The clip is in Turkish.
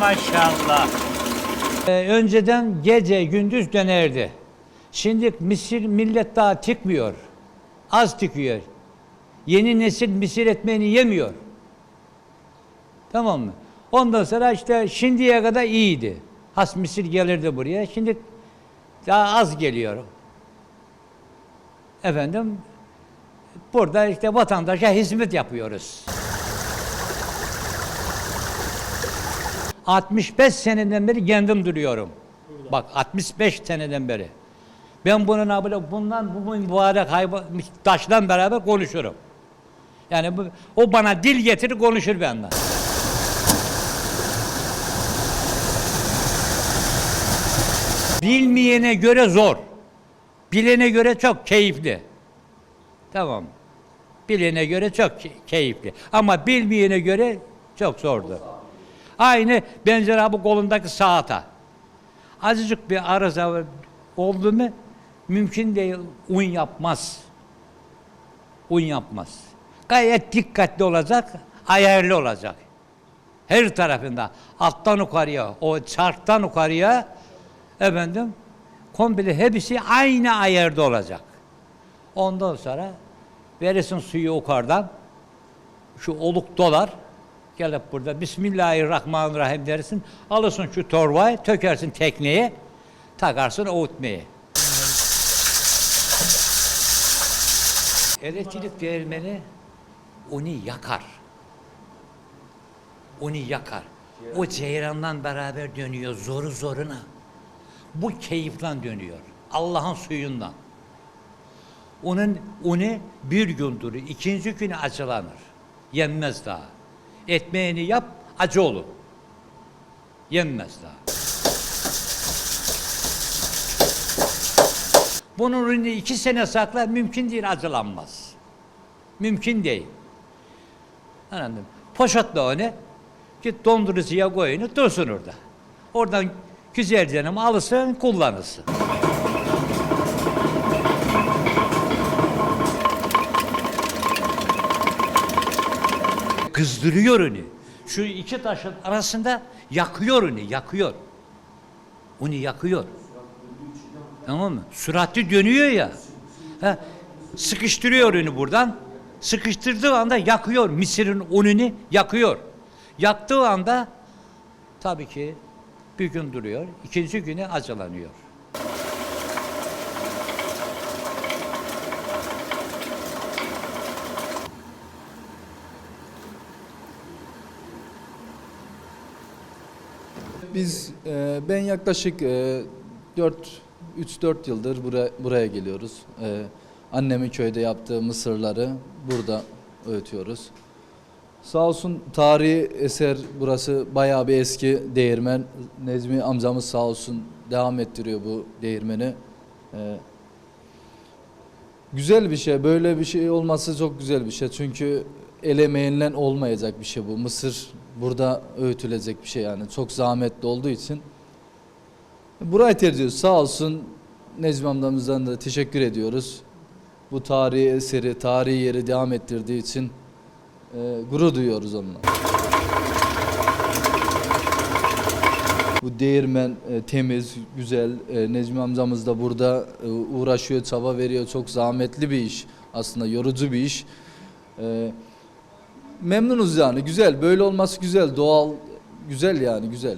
maşallah. Ee, önceden gece gündüz dönerdi. Şimdi misir millet daha tıkmıyor. Az tıkıyor. Yeni nesil misir ekmeğini yemiyor. Tamam mı? Ondan sonra işte şimdiye kadar iyiydi. Has misir gelirdi buraya. Şimdi daha az geliyor. Efendim burada işte vatandaşa hizmet yapıyoruz. 65 seneden beri kendim duruyorum. Bak 65 seneden beri. Ben bunun abla bundan bu mübarek hayvan taşla beraber konuşurum. Yani bu, o bana dil getirir konuşur benden. Bilmeyene göre zor. Bilene göre çok keyifli. Tamam. Bilene göre çok key- keyifli. Ama bilmeyene göre çok zordu. Aynı benzer abi kolundaki saata. Azıcık bir arıza oldu mu mümkün değil un yapmaz. Un yapmaz. Gayet dikkatli olacak, ayarlı olacak. Her tarafında alttan yukarıya, o çarktan yukarıya efendim komple hepsi aynı ayarda olacak. Ondan sonra verirsin suyu yukarıdan şu oluk dolar gelip burada Bismillahirrahmanirrahim dersin. Alırsın şu torbayı, tökersin tekneye, takarsın öğütmeye. Elektrik değirmeni onu yakar. Onu yakar. O ceyrandan beraber dönüyor zoru zoruna. Bu keyifle dönüyor. Allah'ın suyundan. Onun onu bir gün durur, ikinci günü acılanır. Yenmez daha. Ekmeğini yap, acı olur. Yenmez daha. Bunun ürünü iki sene sakla mümkün değil acılanmaz. Mümkün değil. Anladın mı? Poşetle onu git dondurucuya koy onu dursun orada. Oradan güzelce alırsın kullanırsın. Kızdırıyor onu. Şu iki taşın arasında yakıyor onu, yakıyor. Onu yakıyor. Tamam mı? Süratli dönüyor ya. Ha, sıkıştırıyor onu buradan. Sıkıştırdığı anda yakıyor. Misirin ununu yakıyor. Yaktığı anda tabii ki bir gün duruyor. ikinci güne acılanıyor. Biz e, ben yaklaşık e, 4 3-4 yıldır buraya, buraya geliyoruz. E, annemin köyde yaptığı mısırları burada öğütüyoruz. Sağ olsun tarihi eser burası bayağı bir eski değirmen. Nezmi amcamız sağ olsun devam ettiriyor bu değirmeni. E, güzel bir şey. Böyle bir şey olması çok güzel bir şey. Çünkü el emeğinden olmayacak bir şey bu. Mısır burada öğütülecek bir şey yani. Çok zahmetli olduğu için. Burayı tercih ediyoruz. Sağ olsun Necmi amcamızdan da teşekkür ediyoruz. Bu tarihi eseri, tarihi yeri devam ettirdiği için e, gurur duyuyoruz onunla. Bu değirmen e, temiz, güzel. E, Necmi amcamız da burada e, uğraşıyor, çaba veriyor. Çok zahmetli bir iş. Aslında yorucu bir iş. E, memnunuz yani. Güzel. Böyle olması güzel. Doğal. Güzel yani. Güzel.